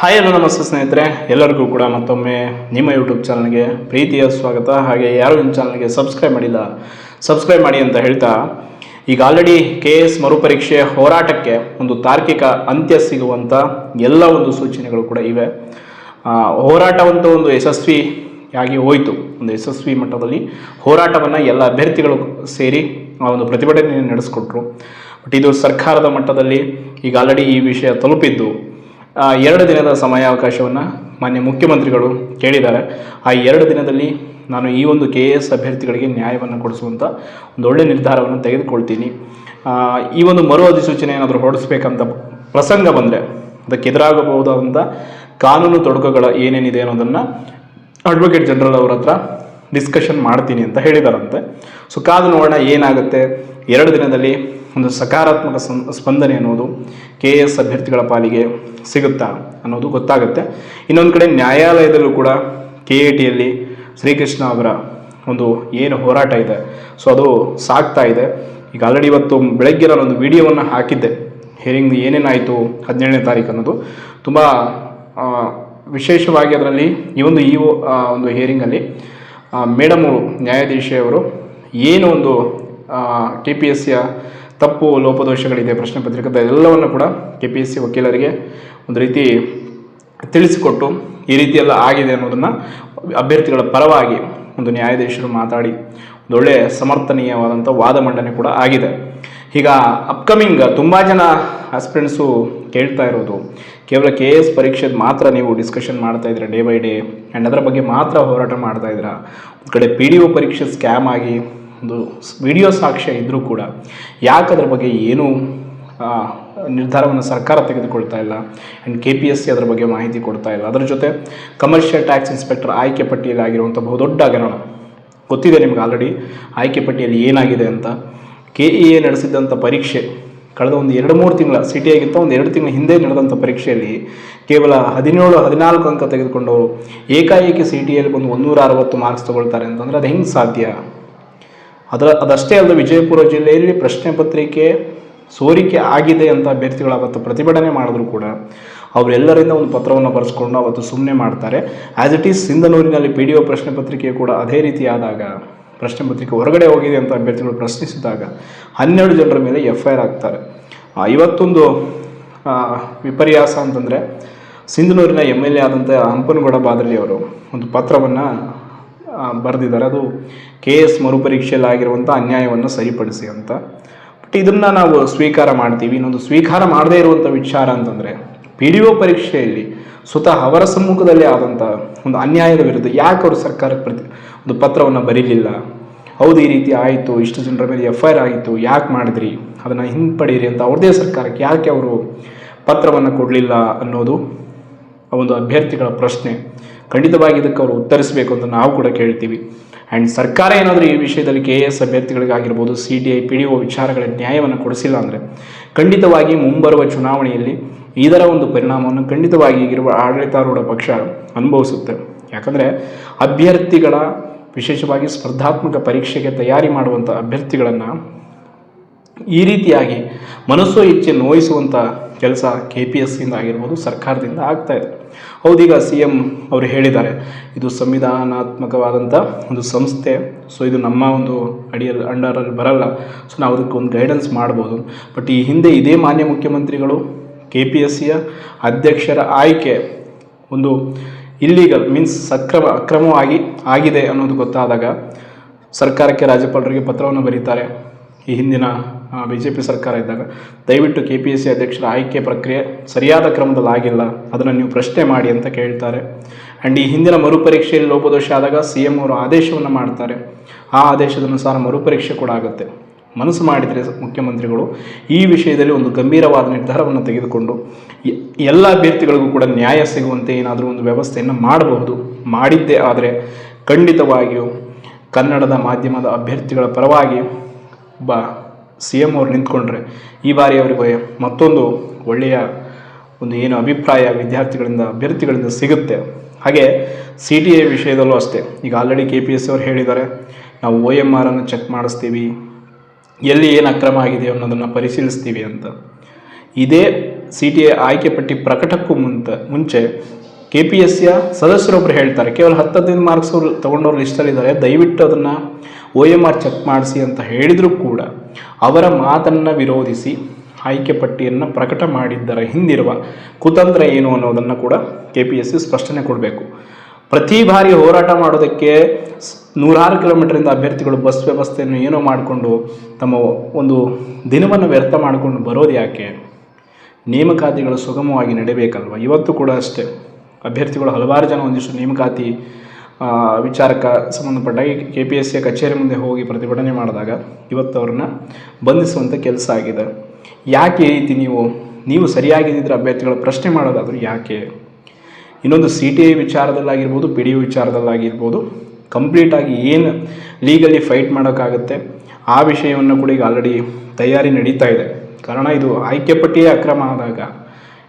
Hi hello ನಮಸ್ತೆ ಸ್ನೇಹಿತರೆ. ಎಲ್ಲರಿಗೂ ಕೂಡ ಮತ್ತೊಮ್ಮೆ ನಿಮ್ಮ ಯೂಟ್ಯೂಬ್ ಚಾನಲ್ಗೆ ಪ್ರೀತಿಯ ಸ್ವಾಗತ. ಹಾಗೆ ಯಾರು ನಿಮ್ಮ ಚಾನಲ್ಗೆ ಸಬ್ಸ್ಕ್ರೈಬ್ ಮಾಡಿಲ್ಲ ಸಬ್ಸ್ಕ್ರೈಬ್ ಮಾಡಿ ಅಂತ ಹೇಳ್ತಾ, ಈಗ ಆಲ್ರೆಡಿ ಕೆ ಎಸ್ ಮರುಪರೀಕ್ಷೆ ಹೋರಾಟಕ್ಕೆ ಒಂದು ತಾರ್ಕಿಕ ಅಂತ್ಯ ಸಿಗುವಂಥ ಎಲ್ಲ ಒಂದು ಸೂಚನೆಗಳು ಕೂಡ ಇವೆ. ಹೋರಾಟವಂತೂ ಒಂದು ಯಶಸ್ವಿಯಾಗಿ ಹೋಯಿತು. ಒಂದು ಯಶಸ್ವಿ ಮಟ್ಟದಲ್ಲಿ ಹೋರಾಟವನ್ನು ಎಲ್ಲ ಅಭ್ಯರ್ಥಿಗಳು ಸೇರಿ ಆ ಒಂದು ಪ್ರತಿಭಟನೆ ನಡೆಸಿಕೊಟ್ರು. ಬಟ್ ಇದು ಸರ್ಕಾರದ ಮಟ್ಟದಲ್ಲಿ ಈಗ ಆಲ್ರೆಡಿ ಈ ವಿಷಯ ತಲುಪಿದ್ದು ಎರಡು ದಿನದ ಸಮಯಾವಕಾಶವನ್ನು ಮಾನ್ಯ ಮುಖ್ಯಮಂತ್ರಿಗಳು ಕೇಳಿದ್ದಾರೆ. ಆ ಎರಡು ದಿನದಲ್ಲಿ ನಾನು ಈ ಒಂದು ಕೆ ಎ ಎಸ್ ಅಭ್ಯರ್ಥಿಗಳಿಗೆ ನ್ಯಾಯವನ್ನು ಕೊಡಿಸುವಂಥ ಒಂದು ಒಳ್ಳೆಯ ನಿರ್ಧಾರವನ್ನು ತೆಗೆದುಕೊಳ್ತೀನಿ. ಈ ಒಂದು ಮರು ಅಧಿಸೂಚನೆ ಏನಾದರೂ ಹೊರಡಿಸ್ಬೇಕಂತ ಪ್ರಸಂಗ ಬಂದರೆ ಅದಕ್ಕೆ ಎದುರಾಗಬಹುದಾದಂಥ ಕಾನೂನು ತೊಡಕುಗಳ ಏನೇನಿದೆ ಅನ್ನೋದನ್ನು ಅಡ್ವೊಕೇಟ್ ಜನರಲ್ ಅವ್ರ ಹತ್ರ ಡಿಸ್ಕಷನ್ ಮಾಡ್ತೀನಿ ಅಂತ ಹೇಳಿದಾರಂತೆ. ಸೊ ಕಾದು ನೋಡೋಣ ಏನಾಗುತ್ತೆ. ಎರಡು ದಿನದಲ್ಲಿ ಒಂದು ಸಕಾರಾತ್ಮಕ ಸ್ಪಂದನೆ ಅನ್ನೋದು ಕೆ ಎ ಎಸ್ ಅಭ್ಯರ್ಥಿಗಳ ಪಾಲಿಗೆ ಸಿಗುತ್ತಾ ಅನ್ನೋದು ಗೊತ್ತಾಗುತ್ತೆ. ಇನ್ನೊಂದು ಕಡೆ ನ್ಯಾಯಾಲಯದಲ್ಲೂ ಕೂಡ ಕೆ ಎ ಟಿಯಲ್ಲಿ ಶ್ರೀಕೃಷ್ಣ ಅವರ ಒಂದು ಏನು ಹೋರಾಟ ಇದೆ ಸೊ ಅದು ಸಾಗ್ತಾ ಇದೆ. ಈಗ ಆಲ್ರೆಡಿ ಇವತ್ತು ಬೆಳಗ್ಗೆ ನಾನು ಒಂದು ವಿಡಿಯೋವನ್ನು ಹಾಕಿದ್ದೆ. ಹಿಯರಿಂಗ್ ಏನೇನಾಯಿತು ಹದಿನೇಳನೇ ತಾರೀಕು ಅನ್ನೋದು. ತುಂಬ ವಿಶೇಷವಾಗಿ ಅದರಲ್ಲಿ ಈ ಒಂದು ಈ ಆ, ಒಂದು ಹಿಯರಿಂಗಲ್ಲಿ ಮೇಡಮು ನ್ಯಾಯಾಧೀಶೆಯವರು ಏನು ಒಂದು ಕೆ ಪಿ ಎಸ್ ಸಿಯ ತಪ್ಪು ಲೋಪದೋಷಗಳಿದೆ ಪ್ರಶ್ನೆ ಪತ್ರಿಕೆ ಎಲ್ಲವನ್ನು ಕೂಡ ಕೆ ಪಿ ಎಸ್ ಸಿ ವಕೀಲರಿಗೆ ಒಂದು ರೀತಿ ತಿಳಿಸಿಕೊಟ್ಟು ಈ ರೀತಿಯೆಲ್ಲ ಆಗಿದೆ ಅನ್ನೋದನ್ನು ಅಭ್ಯರ್ಥಿಗಳ ಪರವಾಗಿ ಒಂದು ನ್ಯಾಯಾಧೀಶರು ಮಾತಾಡಿ ಒಂದು ಒಳ್ಳೆಯ ಸಮರ್ಥನೀಯವಾದಂಥ ವಾದ ಮಂಡನೆ ಕೂಡ ಆಗಿದೆ. ಈಗ ಅಪ್ಕಮಿಂಗ್ ತುಂಬ ಜನ ಆಸ್ಪಿರೆಂಟ್ಸು ಕೇಳ್ತಾ ಇರೋದು, ಕೇವಲ ಕೆ ಎಸ್ ಪರೀಕ್ಷೆದು ಮಾತ್ರ ನೀವು ಡಿಸ್ಕಷನ್ ಮಾಡ್ತಾ ಇದ್ದೀರಾ ಡೇ ಬೈ ಡೇ ಆ್ಯಂಡ್ ಅದರ ಬಗ್ಗೆ ಮಾತ್ರ ಹೋರಾಟ ಮಾಡ್ತಾ ಇದ್ದೀರಾ? ಒಂದು ಕಡೆ ಪಿ ಡಿ ಒ ಪರೀಕ್ಷೆ ಸ್ಕ್ಯಾಮ್ ಆಗಿ ಒಂದು ವಿಡಿಯೋ ಸಾಕ್ಷ್ಯ ಇದ್ದರೂ ಕೂಡ ಯಾಕೆ ಅದ್ರ ಬಗ್ಗೆ ಏನೂ ನಿರ್ಧಾರವನ್ನು ಸರ್ಕಾರ ತೆಗೆದುಕೊಳ್ತಾ ಇಲ್ಲ and K P S C ಅದರ ಬಗ್ಗೆ ಮಾಹಿತಿ ಕೊಡ್ತಾ ಇಲ್ಲ. ಅದರ ಜೊತೆ ಕಮರ್ಷಿಯಲ್ ಟ್ಯಾಕ್ಸ್ ಇನ್ಸ್ಪೆಕ್ಟರ್ ಆಯ್ಕೆ ಪಟ್ಟಿಯಲ್ಲಿ ಆಗಿರುವಂಥ ಬಹುದೊಡ್ಡ ಹಗರಣ. ಗೊತ್ತಿದೆ ನಿಮ್ಗೆ ಆಲ್ರೆಡಿ ಆಯ್ಕೆ ಪಟ್ಟಿಯಲ್ಲಿ ಏನಾಗಿದೆ ಅಂತ. ಕೆ ಇ ಎ ನಡೆಸಿದ್ದಂಥ ಪರೀಕ್ಷೆ ಕಳೆದ ಒಂದು ಎರಡು ಮೂರು ತಿಂಗಳ ಸಿಟಿಯಾಗಿತ್ತು ಒಂದು ಎರಡು ತಿಂಗಳ ಹಿಂದೆ ನಡೆದಂಥ ಪರೀಕ್ಷೆಯಲ್ಲಿ ಕೇವಲ ಹದಿನೇಳು, ಹದಿನಾಲ್ಕು ಅಂಕ ತೆಗೆದುಕೊಂಡವರು ಏಕಾಏಕಿ ಸಿ ಟಿಯಲ್ಲಿ ಬಂದು ಒಂದೂರ ಅರವತ್ತು ಮಾರ್ಕ್ಸ್ ತೊಗೊಳ್ತಾರೆ ಅಂತಂದರೆ ಅದು ಹೆಂಗೆ ಸಾಧ್ಯ? ಅದರ, ಅದಷ್ಟೇ ಅಲ್ಲದೆ ವಿಜಯಪುರ ಜಿಲ್ಲೆಯಲ್ಲಿ ಪ್ರಶ್ನೆ ಪತ್ರಿಕೆ ಸೋರಿಕೆ ಆಗಿದೆ ಅಂತ ಅಭ್ಯರ್ಥಿಗಳು ಅವತ್ತು ಪ್ರತಿಭಟನೆ ಮಾಡಿದ್ರು ಕೂಡ ಅವರೆಲ್ಲರಿಂದ ಒಂದು ಪತ್ರವನ್ನು ಬರೆಸ್ಕೊಂಡು ಅವತ್ತು ಸುಮ್ಮನೆ ಮಾಡ್ತಾರೆ. ಆ್ಯಸ್ ಇಟ್ ಈಸ್ ಸಿಂಧನೂರಿನಲ್ಲಿ ಪಿ ಡಿ ಒ ಪ್ರಶ್ನೆ ಪತ್ರಿಕೆ ಕೂಡ ಅದೇ ರೀತಿಯಾದಾಗ ಪ್ರಶ್ನೆ ಪತ್ರಿಕೆ ಹೊರಗಡೆ ಹೋಗಿದೆ ಅಂತ ಅಭ್ಯರ್ಥಿಗಳು ಪ್ರಶ್ನಿಸಿದಾಗ ಹನ್ನೆರಡು ಜನರ ಮೇಲೆ ಎಫ್ ಐ ಆರ್ ಆಗ್ತಾರೆ ಇವತ್ತೊಂದು ವಿಪರ್ಯಾಸ ಅಂತಂದರೆ ಸಿಂಧನೂರಿನ ಎಂ ಎಲ್ ಎ ಆದಂಥ ಹಂಪನಗೌಡ ಬಾದಲಿ ಅವರು ಒಂದು ಪತ್ರವನ್ನು ಬರೆದಿದ್ದಾರೆ. ಅದು ಕೆ ಎಸ್ ಮರುಪರೀಕ್ಷೆಯಲ್ಲಿ ಆಗಿರುವಂಥ ಅನ್ಯಾಯವನ್ನು ಸರಿಪಡಿಸಿ ಅಂತ. ಬಟ್ ಇದನ್ನು ನಾವು ಸ್ವೀಕಾರ ಮಾಡ್ತೀವಿ. ಇನ್ನೊಂದು ಸ್ವೀಕಾರ ಮಾಡದೇ ಇರುವಂಥ ವಿಚಾರ ಅಂತಂದರೆ ಪಿ ಡಿ ಒ ಪರೀಕ್ಷೆಯಲ್ಲಿ ಸ್ವತಃ ಅವರ ಸಮ್ಮುಖದಲ್ಲಿ ಆದಂಥ ಒಂದು ಅನ್ಯಾಯದ ವಿರುದ್ಧ ಯಾಕೆ ಅವರು ಸರ್ಕಾರಕ್ಕೆ ಪ್ರತಿ ಒಂದು ಪತ್ರವನ್ನು ಬರೀಲಿಲ್ಲ? ಹೌದು, ಈ ರೀತಿ ಆಯಿತು, ಇಷ್ಟು ಜನರ ಮೇಲೆ ಎಫ್ ಐ ಆರ್ ಆಗಿತ್ತು ಯಾಕೆ ಮಾಡಿದ್ರಿ? ಅದನ್ನು ಹಿಂಪಡೀರಿ ಅಂತ ಅವ್ರದೇ ಸರ್ಕಾರಕ್ಕೆ ಯಾಕೆ ಅವರು ಪತ್ರವನ್ನು ಕೊಡಲಿಲ್ಲ ಅನ್ನೋದು ಆ ಒಂದು ಅಭ್ಯರ್ಥಿಗಳ ಪ್ರಶ್ನೆ. ಖಂಡಿತವಾಗಿ ಇದಕ್ಕೆ ಅವರು ಉತ್ತರಿಸಬೇಕು ಅಂತ ನಾವು ಕೂಡ ಕೇಳ್ತೀವಿ. ಆ್ಯಂಡ್ ಸರ್ಕಾರ ಏನಾದರೂ ಈ ವಿಷಯದಲ್ಲಿ K A S ಅಭ್ಯರ್ಥಿಗಳಿಗಾಗಿರ್ಬೋದು C D I P D O ವಿಚಾರಗಳ ನ್ಯಾಯವನ್ನು ಕೊಡಿಸಿಲ್ಲ ಅಂದರೆ ಖಂಡಿತವಾಗಿ ಮುಂಬರುವ ಚುನಾವಣೆಯಲ್ಲಿ ಇದರ ಒಂದು ಪರಿಣಾಮವನ್ನು ಖಂಡಿತವಾಗಿ ಈಗಿರುವ ಆಡಳಿತಾರೂಢ ಪಕ್ಷ ಅನುಭವಿಸುತ್ತೆ. ಯಾಕಂದರೆ ಅಭ್ಯರ್ಥಿಗಳ ವಿಶೇಷವಾಗಿ ಸ್ಪರ್ಧಾತ್ಮಕ ಪರೀಕ್ಷೆಗೆ ತಯಾರಿ ಮಾಡುವಂಥ ಅಭ್ಯರ್ಥಿಗಳನ್ನು ಈ ರೀತಿಯಾಗಿ ಮನಸ್ಸು ಇಚ್ಛೆ ನೋಯಿಸುವಂಥ ಕೆಲಸ ಕೆ ಪಿ ಎಸ್ ಸಿಯಿಂದ ಆಗಿರ್ಬೋದು ಸರ್ಕಾರದಿಂದ ಆಗ್ತಾ ಇದೆ. ಹೌದೀಗ ಸಿ ಎಂ ಅವರು ಹೇಳಿದ್ದಾರೆ, ಇದು ಸಂವಿಧಾನಾತ್ಮಕವಾದಂಥ ಒಂದು ಸಂಸ್ಥೆ ಸೊ ಇದು ನಮ್ಮ ಒಂದು ಅಡಿಯಲ್ಲಿ ಅಂಡರಲ್ಲಿ ಬರಲ್ಲ ಸೊ ನಾವು ಅದಕ್ಕೆ ಒಂದು ಗೈಡೆನ್ಸ್ ಮಾಡ್ಬೋದು. ಬಟ್ ಈ ಹಿಂದೆ ಇದೇ ಮಾನ್ಯ ಮುಖ್ಯಮಂತ್ರಿಗಳು ಕೆ ಪಿ ಎಸ್ ಸಿಯ ಅಧ್ಯಕ್ಷರ ಆಯ್ಕೆ ಒಂದು ಇಲ್ಲೀಗಲ್ ಮೀನ್ಸ್ ಸಕ್ರಮ, ಅಕ್ರಮವಾಗಿ ಆಗಿದೆ ಅನ್ನೋದು ಗೊತ್ತಾದಾಗ ಸರ್ಕಾರಕ್ಕೆ ರಾಜ್ಯಪಾಲರಿಗೆ ಪತ್ರವನ್ನು ಬರೀತಾರೆ. ಈ ಹಿಂದಿನ ಬಿ ಜೆ ಪಿ ಸರ್ಕಾರ ಇದ್ದಾಗ, ದಯವಿಟ್ಟು ಕೆ ಪಿ ಎಸ್ ಸಿ ಅಧ್ಯಕ್ಷರ ಆಯ್ಕೆ ಪ್ರಕ್ರಿಯೆ ಸರಿಯಾದ ಕ್ರಮದಲ್ಲಿ ಆಗಿಲ್ಲ, ಅದನ್ನು ನೀವು ಪ್ರಶ್ನೆ ಮಾಡಿ ಅಂತ ಕೇಳ್ತಾರೆ. ಆ್ಯಂಡ್ ಈ ಹಿಂದಿನ ಮರುಪರೀಕ್ಷೆಯಲ್ಲಿ ಲೋಪದೋಷ ಆದಾಗ ಸಿ ಎಂ ಅವರು ಆದೇಶವನ್ನು ಮಾಡ್ತಾರೆ. ಆ ಆದೇಶದ ಅನುಸಾರ ಮರುಪರೀಕ್ಷೆ ಕೂಡ ಆಗುತ್ತೆ. ಮನಸ್ಸು ಮಾಡಿದರೆ ಮುಖ್ಯಮಂತ್ರಿಗಳು ಈ ವಿಷಯದಲ್ಲಿ ಒಂದು ಗಂಭೀರವಾದ ನಿರ್ಧಾರವನ್ನು ತೆಗೆದುಕೊಂಡು ಎಲ್ಲ ಅಭ್ಯರ್ಥಿಗಳಿಗೂ ಕೂಡ ನ್ಯಾಯ ಸಿಗುವಂತೆ ಏನಾದರೂ ಒಂದು ವ್ಯವಸ್ಥೆಯನ್ನು ಮಾಡಬಹುದು. ಮಾಡಿದ್ದೇ ಆದರೆ ಖಂಡಿತವಾಗಿಯೂ ಕನ್ನಡದ ಮಾಧ್ಯಮದ ಅಭ್ಯರ್ಥಿಗಳ ಪರವಾಗಿ ಒಬ್ಬ ಸಿ ಎಂ ಅವರು ನಿಂತ್ಕೊಂಡ್ರೆ. ಈ ಬಾರಿ ಅವರಿಗೆ ಮತ್ತೊಂದು ಒಳ್ಳೆಯ ಒಂದು ಏನು ಅಭಿಪ್ರಾಯ ವಿದ್ಯಾರ್ಥಿಗಳಿಂದ, ಅಭ್ಯರ್ಥಿಗಳಿಂದ ಸಿಗುತ್ತೆ. ಹಾಗೆ ಸಿ ಟಿ ಎ ವಿಷಯದಲ್ಲೂ ಅಷ್ಟೇ. ಈಗ ಆಲ್ರೆಡಿ ಕೆ ಪಿ ಎಸ್ ಅವರು ಹೇಳಿದ್ದಾರೆ, ನಾವು ಒ ಎಂ ಆರನ್ನು ಚೆಕ್ ಮಾಡಿಸ್ತೀವಿ. ಎಲ್ಲಿ ಏನು ಅಕ್ರಮ ಆಗಿದೆ ಅನ್ನೋದನ್ನು ಪರಿಶೀಲಿಸ್ತೀವಿ ಅಂತ. ಇದೇ ಸಿ ಟಿ ಎ ಆಯ್ಕೆ ಪಟ್ಟಿ ಪ್ರಕಟಕ್ಕೂ ಮುಂತ, ಮುಂಚೆ ಕೆ ಪಿ ಎಸ್ ಸಿಯ ಸದಸ್ಯರೊಬ್ಬರು ಹೇಳ್ತಾರೆ, ಕೇವಲ ಹತ್ತು ಹದಿನೈದು ಮಾರ್ಕ್ಸ್ ಅವರು ತೊಗೊಂಡವ್ರು ಲಿಸ್ಟಲ್ಲಿದ್ದಾರೆ ದಯವಿಟ್ಟು ಅದನ್ನು ಒ ಎಂ ಆರ್ ಚೆಕ್ ಮಾಡಿಸಿ ಅಂತ ಹೇಳಿದರೂ ಕೂಡ ಅವರ ಮಾತನ್ನು ವಿರೋಧಿಸಿ ಆಯ್ಕೆ ಪಟ್ಟಿಯನ್ನು ಪ್ರಕಟ ಮಾಡಿದ್ದರ ಹಿಂದಿರುವ ಕುತಂತ್ರ ಏನು ಅನ್ನೋದನ್ನು ಕೂಡ ಕೆ ಪಿ ಎಸ್ ಸಿ ಸ್ಪಷ್ಟನೆ ಕೊಡಬೇಕು. ಪ್ರತಿ ಬಾರಿ ಹೋರಾಟ ಮಾಡೋದಕ್ಕೆ ನೂರಾರು ಕಿಲೋಮೀಟರಿಂದ ಅಭ್ಯರ್ಥಿಗಳು ಬಸ್ ವ್ಯವಸ್ಥೆಯನ್ನು ಏನೋ ಮಾಡಿಕೊಂಡು ತಮ್ಮ ಒಂದು ದಿನವನ್ನು ವ್ಯರ್ಥ ಮಾಡಿಕೊಂಡು ಬರೋದು ಯಾಕೆ? ನೇಮಕಾತಿಗಳು ಸುಗಮವಾಗಿ ನಡೆಯಬೇಕಲ್ವ ಇವತ್ತು ಕೂಡ ಅಷ್ಟೇ. ಅಭ್ಯರ್ಥಿಗಳು ಹಲವಾರು ಜನ ಒಂದಿಷ್ಟು ನೇಮಕಾತಿ ವಿಚಾರಕ್ಕೆ ಸಂಬಂಧಪಟ್ಟಾಗಿ ಕೆ ಪಿ ಎಸ್ ಸಿಯ ಕಚೇರಿ ಮುಂದೆ ಹೋಗಿ ಪ್ರತಿಭಟನೆ ಮಾಡಿದಾಗ ಇವತ್ತು ಅವ್ರನ್ನ ಬಂಧಿಸುವಂಥ ಕೆಲಸ ಆಗಿದೆ. ಯಾಕೆ ಈ ರೀತಿ ನೀವು ನೀವು ಸರಿಯಾಗಿದ್ದರೆ ಅಭ್ಯರ್ಥಿಗಳ ಪ್ರಶ್ನೆ ಮಾಡೋದಾದರೂ ಯಾಕೆ? ಇನ್ನೊಂದು ಸಿ ಟಿ ಐ ವಿಚಾರದಲ್ಲಾಗಿರ್ಬೋದು ಪಿ ಡಿ ಯು ವಿಚಾರದಲ್ಲಾಗಿರ್ಬೋದು ಕಂಪ್ಲೀಟಾಗಿ ಏನು ಲೀಗಲಿ ಫೈಟ್ ಮಾಡೋಕ್ಕಾಗುತ್ತೆ, ಆ ವಿಷಯವನ್ನು ಕೂಡ ಈಗ ಆಲ್ರೆಡಿ ತಯಾರಿ ನಡೀತಾ ಇದೆ. ಕಾರಣ ಇದು ಆಯ್ಕೆ ಪಟ್ಟಿಯೇ ಅಕ್ರಮ ಆದಾಗ,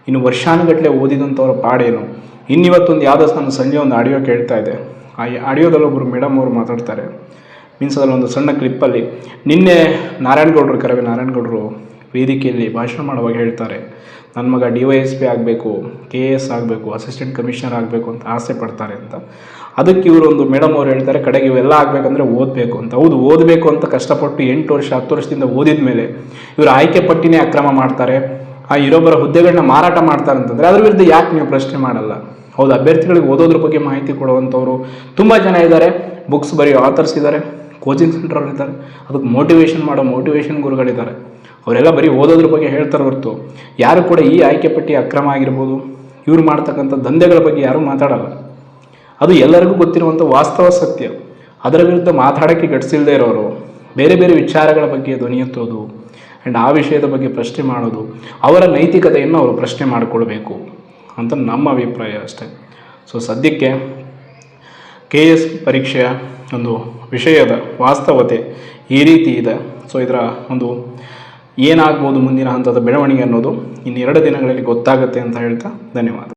ಇನ್ನು ವರ್ಷಾನುಗಟ್ಟಲೆ ಓದಿದಂಥವ್ರ ಪಾಡೇನು? ಇನ್ನಿವತ್ತೊಂದು ಯಾವುದೋ ನಾನು ಸಂಜೆ ಒಂದು ಆಡಿಯೋ ಕೇಳ್ತಾ ಇದೆ ಆ ಆಡಿಯೋದಲ್ಲಿ ಒಬ್ಬರು ಮೇಡಮ್ ಅವರು ಮಾತಾಡ್ತಾರೆ. ಮೀನ್ಸ್ ಅದರಲ್ಲಿ ಒಂದು ಸಣ್ಣ ಕ್ಲಿಪ್ಪಲ್ಲಿ ನಿನ್ನೆ ನಾರಾಯಣಗೌಡರು ಕರವೇ ನಾರಾಯಣಗೌಡರು ವೇದಿಕೆಯಲ್ಲಿ ಭಾಷಣ ಮಾಡುವಾಗ ಹೇಳ್ತಾರೆ ನನ್ನ ಮಗ ಡಿ ವೈ ಎಸ್ ಪಿ ಆಗಬೇಕು, ಕೆ ಎ ಎಸ್ ಆಗಬೇಕು ಅಸಿಸ್ಟೆಂಟ್ ಕಮಿಷನರ್ ಆಗಬೇಕು ಅಂತ ಆಸೆ ಪಡ್ತಾರೆ ಅಂತ. ಅದಕ್ಕೆ ಇವರು ಒಂದು ಮೇಡಮ್ ಅವ್ರು ಹೇಳ್ತಾರೆ, ಕಡೆಗೆ ಇವೆಲ್ಲ ಆಗಬೇಕಂದ್ರೆ ಓದಬೇಕು ಅಂತ. ಹೌದು, ಓದಬೇಕು ಅಂತ ಕಷ್ಟಪಟ್ಟು ಎಂಟು ವರ್ಷ, ಹತ್ತು ವರ್ಷದಿಂದ ಓದಿದ ಮೇಲೆ ಇವರು ಆಯ್ಕೆ ಪಟ್ಟಿನೇ ಅಕ್ರಮ ಮಾಡ್ತಾರೆ. ಆ ಇರೋಬ್ಬರ ಹುದ್ದೆಗಳನ್ನ ಮಾರಾಟ ಮಾಡ್ತಾರೆ ಅಂತಂದರೆ ಅದ್ರ ವಿರುದ್ಧ ಯಾಕೆ ನೀವು ಪ್ರಶ್ನೆ ಮಾಡಲ್ಲ? ಹೌದು? ಅಭ್ಯರ್ಥಿಗಳಿಗೆ ಓದೋದ್ರ ಬಗ್ಗೆ ಮಾಹಿತಿ ಕೊಡುವಂಥವ್ರು ತುಂಬ ಜನ ಇದ್ದಾರೆ. ಬುಕ್ಸ್ ಬರೀ ಆಥರ್ಸ್ ಇದ್ದಾರೆ. ಕೋಚಿಂಗ್ ಸೆಂಟರ್ ಇದ್ದಾರೆ. ಅದಕ್ಕೆ ಮೋಟಿವೇಶನ್ ಮಾಡೋ ಮೋಟಿವೇಶನ್ ಗುರುಗಳಿದ್ದಾರೆ. ಅವರೆಲ್ಲ ಬರೀ ಓದೋದ್ರ ಬಗ್ಗೆ ಹೇಳ್ತಾರೆ ಹೊರತು. ಯಾರು ಕೂಡ ಈ ಆಯ್ಕೆ ಪಟ್ಟಿ ಅಕ್ರಮ ಆಗಿರ್ಬೋದು, ಇವ್ರು ಮಾಡ್ತಕ್ಕಂಥ ದಂಧೆಗಳ ಬಗ್ಗೆ ಯಾರೂ ಮಾತಾಡಲ್ಲ. ಅದು ಎಲ್ಲರಿಗೂ ಗೊತ್ತಿರುವಂಥ ವಾಸ್ತವ ಸತ್ಯ. ಅದರ ವಿರುದ್ಧ ಮಾತಾಡೋಕ್ಕೆ ಗಡಿಸಿಲ್ಲದೆ ಇರೋರು. ಬೇರೆ ಬೇರೆ ವಿಚಾರಗಳ ಬಗ್ಗೆ ಧ್ವನಿ ಎತ್ತೋದು. ಆ್ಯಂಡ್ ಆ ವಿಷಯದ ಬಗ್ಗೆ ಪ್ರಶ್ನೆ ಮಾಡೋದು. ಅವರ ನೈತಿಕತೆಯನ್ನು ಅವರು ಪ್ರಶ್ನೆ ಮಾಡಿಕೊಳ್ಬೇಕು. ಅಂತ ನಮ್ಮ ಅಭಿಪ್ರಾಯ ಅಷ್ಟೆ. ಸೊ ಸದ್ಯಕ್ಕೆ ಕೆ ಎಸ್ ಪರೀಕ್ಷೆಯ ಒಂದು ವಿಷಯದ ವಾಸ್ತವತೆ ಈ ರೀತಿ ಇದೆ. ಸೊ ಇದರ ಒಂದು ಏನಾಗ್ಬೋದು ಮುಂದಿನ ಹಂತದ ಬೆಳವಣಿಗೆ ಅನ್ನೋದು ಇನ್ನೆರಡು ದಿನಗಳಲ್ಲಿ ಗೊತ್ತಾಗುತ್ತೆ ಅಂತ ಹೇಳ್ತಾ ಧನ್ಯವಾದ.